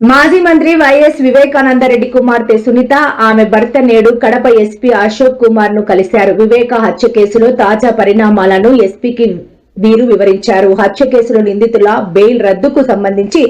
మాజీ మంత్రి వైఎస్ వివేకానందరెడ్డి కుమార్తె సునీత ఆమె భర్త నేడు కడప ఎస్పీ అశోక్ కుమార్ను కలిశారు. వివేక హత్య కేసులో తాజా పరిణామాలను ఎస్పీకి వీరు వివరించారు. హత్య కేసులో నిందితుల బెయిల్ రద్దుకు సంబంధించి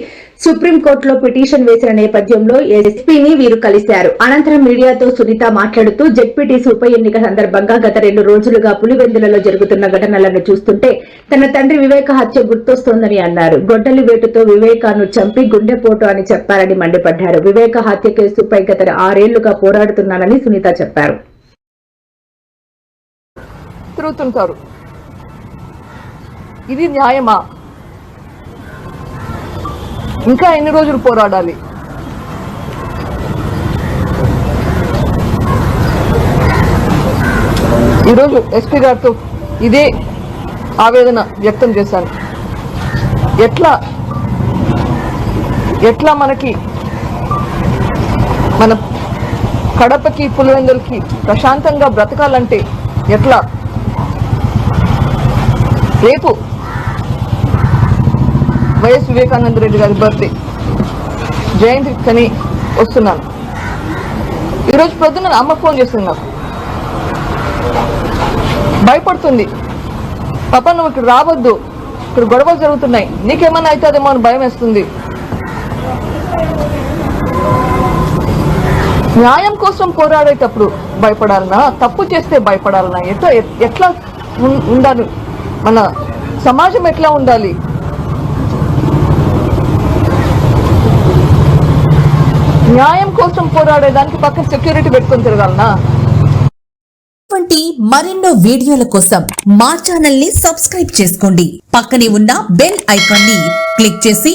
సుప్రీంకోర్టులో పిటిషన్ వేసిన నేపథ్యంలో ఎస్పీని వీరు కలిశారు. అనంతరం మీడియాతో సునీత మాట్లాడుతూ జెడ్పీటీసీ ఉప ఎన్నిక సందర్భంగా గత రెండు రోజులుగా పులివెందులలో జరుగుతున్న ఘటనలను చూస్తుంటే తన తండ్రి వివేక హత్య గుర్తొస్తోందని అన్నారు. గొడ్డలి వేటుతో వివేకాను చంపి గుండెపోటు అని చెప్పారని మండిపడ్డారు. వివేక హత్య కేసుపై గత ఆరేళ్ళుగా పోరాడుతున్నానని సునీత చెప్పారు. తిరుగుతుంటారు ఇది న్యాయమా? ఇంకా ఎన్ని రోజులు పోరాడాలి? ఈరోజు ఎస్పీ గారితో ఇదే ఆవేదన వ్యక్తం చేశాను. ఎట్లా ఎట్లా మనకి మన కడపకి పులివెందులకి ప్రశాంతంగా బ్రతకాలంటే ఎట్లా? రేపు వైఎస్ వివేకానంద రెడ్డి గారి బర్త్డే జయంతి కని వస్తున్నాను. ఈరోజు పొద్దున్న అమ్మ ఫోన్ చేస్తున్నాను నాకు. భయపడుతుంది. పాప నువ్వు ఇక్కడ రావద్దు. ఇక్కడ గొడవలు జరుగుతున్నాయి. నీకేమన్నా అవుతుందేమో అని భయం వేస్తుంది. న్యాయం కోసం పోరాడేటప్పుడు భయపడాలనా? తప్పు చేస్తే భయపడాలనా? ఎట్లా ఎట్లా ఉం- ఉండాలి? మన సమాజం ఎట్లా ఉండాలి? న్యాయం కోసం పోరాడేదానికి పక్కన సెక్యూరిటీ పెట్టుకుని తిరగాలనా? వంటి మరెన్నో వీడియోల కోసం మా ఛానల్ని సబ్స్క్రైబ్ చేసుకోండి. పక్కనే ఉన్న బెల్ ఐకాన్ని క్లిక్ చేసి